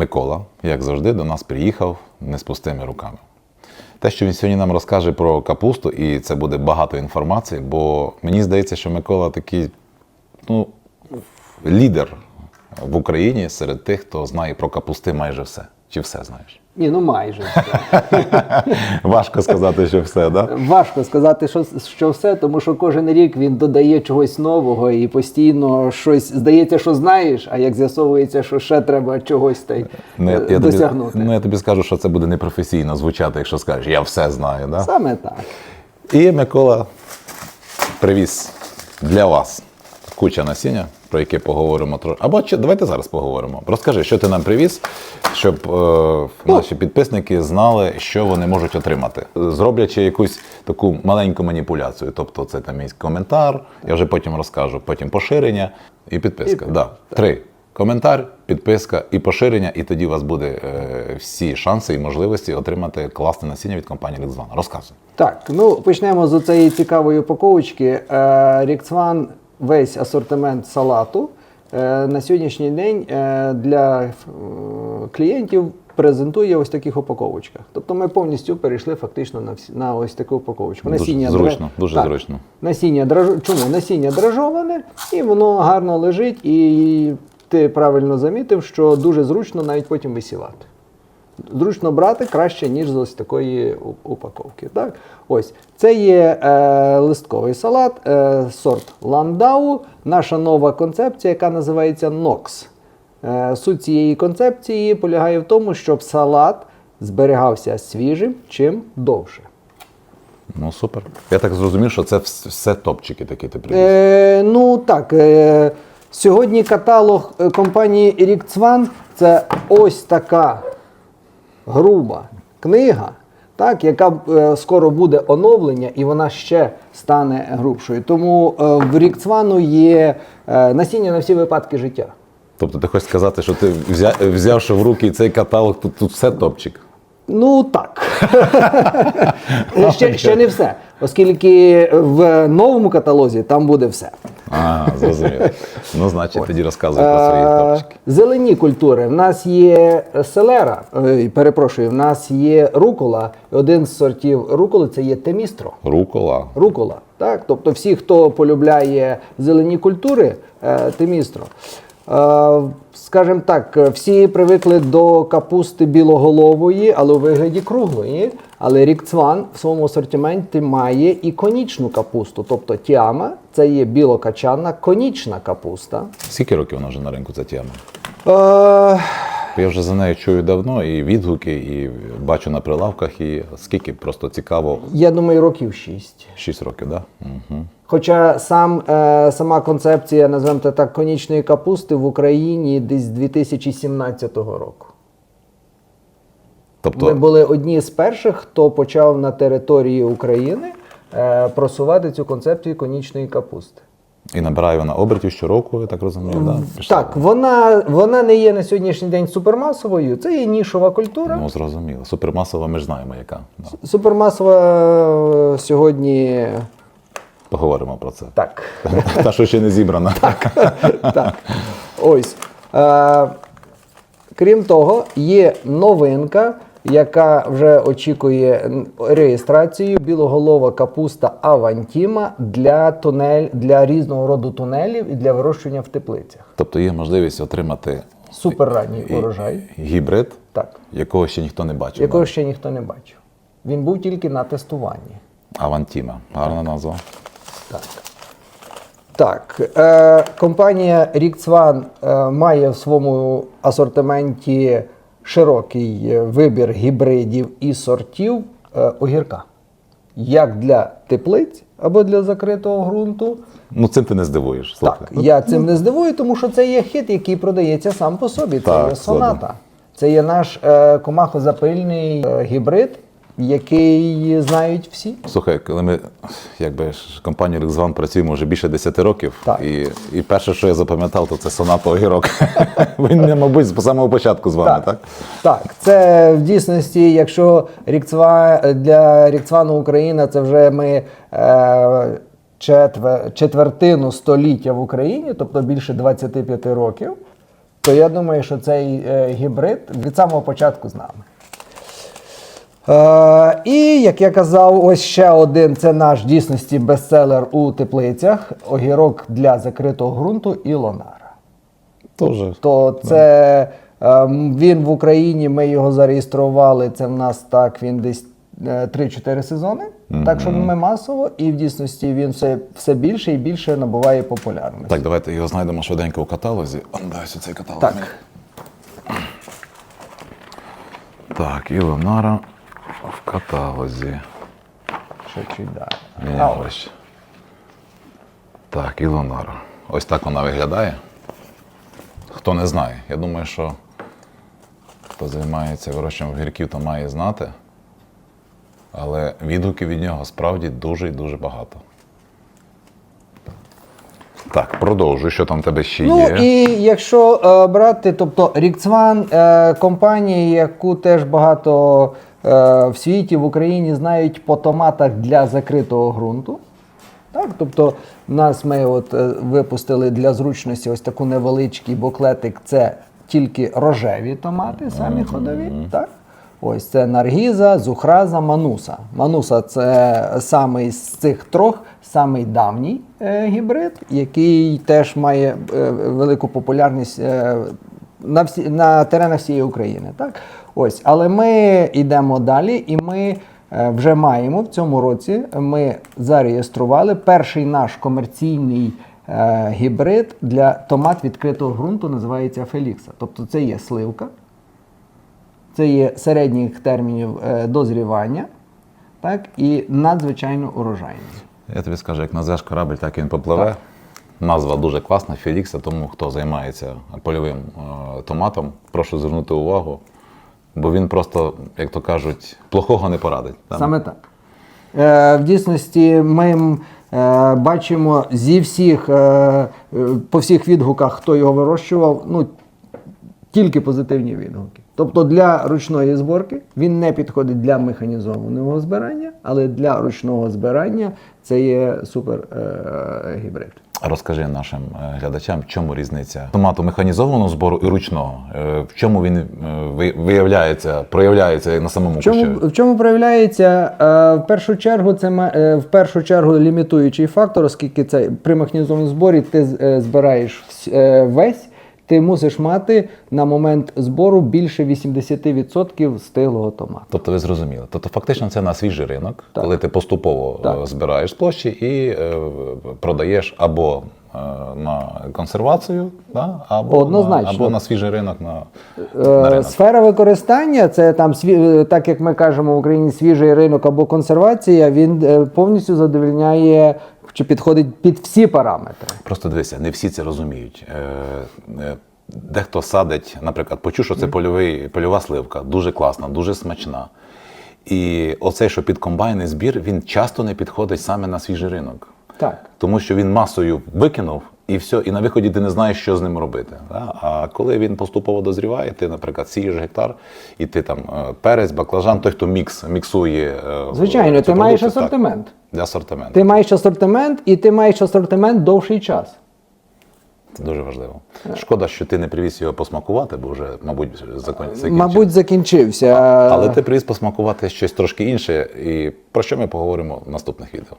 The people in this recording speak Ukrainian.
Микола, як завжди, до нас приїхав не з пустими руками. Те, що він сьогодні нам розкаже про капусту, і це буде багато інформації, бо мені здається, що Микола такий ну, лідер в Україні серед тих, хто знає про капусти майже все. Чи все знаєш? Ні, ну майже все. Важко сказати, що все. Да? Важко сказати, що, що все, тому що кожен рік він додає чогось нового і постійно щось здається, що знаєш, а як з'ясовується, що ще треба чогось та й Ну, я, е, я досягнути. Тобі, ну, я тобі скажу, що це буде непрофесійно звучати, якщо скажеш, я все знаю. Да? Саме так. І Микола привіз для вас куча насіння, про яке поговоримо трошки. Або чи- давайте зараз поговоримо. Розкажи, що ти нам привіз, щоб е, наші підписники знали, що вони можуть отримати, зроблячи якусь таку маленьку маніпуляцію. Тобто, це там є коментар, я вже потім розкажу, потім поширення і підписка. І- да. Три. Коментар, підписка і поширення, і тоді у вас буде е, всі шанси і можливості отримати класне насіння від компанії Рекзван. Розказуй. Так, ну почнемо з цієї цікавої упаковочки. Е, Рікцван весь асортимент салату е, на сьогоднішній день е, для е, клієнтів презентує ось таких упаковочках. Тобто ми повністю перейшли фактично на всі на ось таку упаковочку. Дуже дра- зручно, дуже зручно. Насіння драж... Чому? Насіння дражоване, і воно гарно лежить, і ти правильно замітив, що дуже зручно навіть потім висівати. Зручно брати краще, ніж з ось такої упаковки. Так? Ось. Це є е, листковий салат, е, сорт ландау, наша нова концепція, яка називається NOX. Е, суть цієї концепції полягає в тому, щоб салат зберігався свіжим чим довше. Ну супер. Я так зрозумів, що це все топчики такі ти привіз. Е, ну так, е, сьогодні каталог е, компанії Рікцван це ось така груба книга, так, яка е, скоро буде оновлення, і вона ще стане грубшою. Тому е, в Рікцвану є е, насіння на всі випадки життя. Тобто ти хочеш сказати, що ти взя, взявши в руки цей каталог, тут, тут все топчик. Ну так. ще, ще не все. Оскільки в новому каталозі там буде все. А, зрозуміло. Ну, значить, тоді розказуй про свої Е, топчики. Зелені культури. В нас є селера, е, перепрошую, в нас є рукола. Один з сортів руколи це є темістро. Рукола. Рукола. Так? Тобто всі, хто полюбляє зелені культури, е, темістро. Е, Скажімо так, всі привикли до капусти білоголової, але у вигляді круглої. Але рік Цван в своєму асортименті має і конічну капусту. Тобто тіама це є білокачана конічна капуста. Скільки років вона вже на ринку ця тіама? Е, Я вже за нею чую давно, і відгуки, і бачу на прилавках, і скільки просто цікаво. я думаю, років шість. 6 років, так? Да? Угу. Хоча сам, е, сама концепція, називаємо це так, конічної капусти в Україні десь з 2017 року. Тобто, Ми були одні з перших, хто почав на території України е, просувати цю концепцію конічної капусти. І набирає вона обертів щороку, я так розумію, да? Пішла. Так, вона, вона не є на сьогоднішній день супермасовою, це є нішова культура. Ну, зрозуміло. Супермасова ми ж знаємо, яка. Да. Супермасова е, сьогодні Поговоримо про це. так. Та, що ще не зібрана. так. Ось. Е, крім того, є новинка, яка вже очікує реєстрацію білоголова капуста Авантіма для тунель для різного роду тунелів і для вирощування в теплицях. Тобто є можливість отримати Суперранній урожай, гібрид, так, якого ще ніхто не бачив. якого да? ще ніхто не бачив. Він був тільки на тестуванні. Авантіма. Гарна назва. Так. Так, е, компанія Рікцван е, має в своєму асортименті широкий е, вибір гібридів і сортів е, огірка. Як для теплиць або для закритого ґрунту. Ну, цим ти не здивуєш. Слухай. Так, я цим не здивую, тому що це є хит, який продається сам по собі. Це Так, є соната. Це є наш е, комахозапильний е, гібрид, який знають всі. Слухай, коли ми якби ж компанію Рекзван працюємо вже більше 10 років, Так. і, і перше, що я запам'ятав, то це соната огірок. Він, мабуть, з самого початку з вами, так? Так, це в дійсності, якщо рікцва для Рікцвану Україна, це вже ми е, четвертину століття в Україні, тобто більше 25 років. то я думаю, що цей е, гібрид від самого початку з нами. Е, і як я казав, ось ще один це наш дійсності бестселер у теплицях: огірок для закритого ґрунту і лонара. Тоже. То це ем, він в Україні, ми його зареєстрували. Це в нас так, він десь е, 3-4 сезони. Так що ми масово, і в дійсності він все, все більше і більше набуває популярності. Так, давайте його знайдемо швиденько у каталозі. Ось цей каталог. Так. Так, Ілонара в каталозі. Що чуть далі. Ні, А, ось. Так, Ілонара. Ось так вона виглядає. Хто не знає, я думаю, що хто займається вирощуванням огірків, то має знати. Але відгуків від нього справді дуже і дуже багато. Так, продовжуй, що там в тебе ще Ну є. і якщо е, брати, тобто Рікцван, е, компанія, яку теж багато в світі, в Україні знають по томатах для закритого ґрунту. Так, тобто, нас ми от е, випустили для зручності ось таку невеличкий буклетик. Це тільки рожеві томати, самі ходові. Так? Ось це наргіза, зухраза, мануса. Мануса це самий з цих трьох, самий давній е, гібрид, який теж має е, велику популярність е, на, всі, на теренах всієї України. Так? Ось, але ми йдемо далі, і ми е, вже маємо в цьому році. Ми зареєстрували перший наш комерційний е, гібрид для томат відкритого ґрунту, називається Фелікса. Тобто це є сливка. Це є середніх термінів е, дозрівання, так, і надзвичайно урожайність. Я тобі скажу, як назвеш корабль, так він попливе. Назва дуже класна, Фелікса, тому хто займається польовим е, томатом, прошу звернути увагу, бо він просто, як то кажуть, плохого не порадить. Саме так. Е, в дійсності ми е, бачимо зі всіх, е, по всіх відгуках, хто його вирощував, ну, тільки позитивні відгуки. Тобто для ручної зборки він не підходить для механізованого збирання, але для ручного збирання це є супер е, гібрид. Розкажи нашим е, глядачам, в чому різниця томату механізованого збору і ручного. Е, В чому він е, виявляється, проявляється на самому В чому, кущеві? в чому проявляється? Е, в першу чергу це е, в першу чергу лімітуючий фактор, оскільки це при механізованому зборі ти е, збираєш весь, ти мусиш мати на момент збору більше 80% стиглого томату. Тобто ви зрозуміли. Тобто, фактично, це на свіжий ринок, Так. коли ти поступово Так. збираєш площі і продаєш або на консервацію, да? або, Однозначно. На, або на свіжий ринок на, Е, на ринок. Сфера використання це там е, так як ми кажемо в Україні, свіжий ринок або консервація. Він е, повністю задовільняє чи підходить під всі параметри. Просто дивися, не всі це розуміють. Е, е, Дехто садить, наприклад, почув, що це польовий, польова сливка, дуже класна, дуже смачна. І оцей, що під комбайний збір, він часто не підходить саме на свіжий ринок. Так. Тому що він масою викинув і все, і на виході ти не знаєш, що з ним робити. Да? А коли він поступово дозріває, ти, наприклад, сієш гектар, і ти там е, перець, баклажан, той, хто мікс, міксує. е, Звичайно, ти маєш продукцію, так, асортимент. для асортименту. Ти маєш асортимент, і ти маєш асортимент довший час. Це дуже важливо. Шкода, що ти не привіз його посмакувати, бо вже, мабуть, закон... закінчив. Мабуть, закінчився. Але ти привіз посмакувати щось трошки інше, і про що ми поговоримо в наступних відео.